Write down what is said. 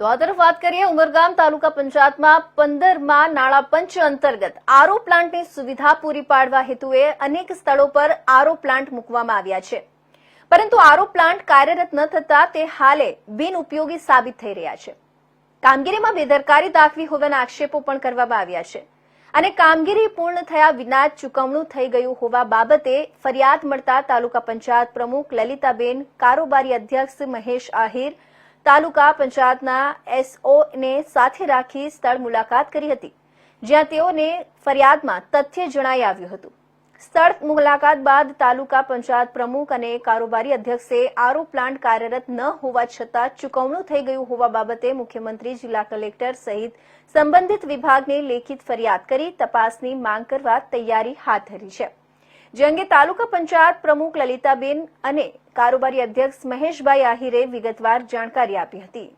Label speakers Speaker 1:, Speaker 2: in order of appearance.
Speaker 1: તો આ તરફ વાત કરીએ ઉમરગામ તાલુકા પંચાયતમાં પંદરમાં નાણાં પંચ અંતર્ગત આરો પ્લાન્ટની સુવિધા પૂરી પાડવા હેતુએ અનેક સ્થળો પર આરો પ્લાન્ટ મૂકવામાં આવ્યા છે. પરંતુ આરો પ્લાન્ટ કાર્યરત ન થતા તે હાલે બિનઉપયોગી સાબિત થઈ રહ્યા છે. કામગીરીમાં બેદરકારી દાખવી હોવાના આક્ષેપો પણ કરવામાં આવ્યા છે. અને કામગીરી પૂર્ણ થયા વિના ચૂકવણું થઈ ગયું હોવા બાબતે ફરિયાદ મળતા તાલુકા પંચાયત પ્રમુખ લલિતાબેન કારોબારી અધ્યક્ષ મહેશ આહિર તાલુકા પંચાયતના એસઓને સાથે રાખી સ્થળ મુલાકાત કરી હતી, જ્યાં તેઓને ફરિયાદમાં તથ્ય જણાઈ આવ્યું હતું. સ્થળ મુલાકાત બાદ તાલુકા પંચાયત પ્રમુખ અને કારોબારી અધ્યક્ષે આરો પ્લાન્ટ કાર્યરત ન હોવા છતાં ચૂકવણું થઈ ગયું હોવા બાબતે મુખ્યમંત્રી, જિલ્લા કલેક્ટર સહિત સંબંધિત વિભાગને લેખિત ફરિયાદ કરી તપાસની માંગ કરવા તૈયારી હાથ ધરી છે. જે અંગે તાલુકા પંચાયત પ્રમુખ લલિતાબેન અને કારોબારી અધ્યક્ષ મહેશભાઈ આહિરે વિગતવાર જાણકારી આપી હતી.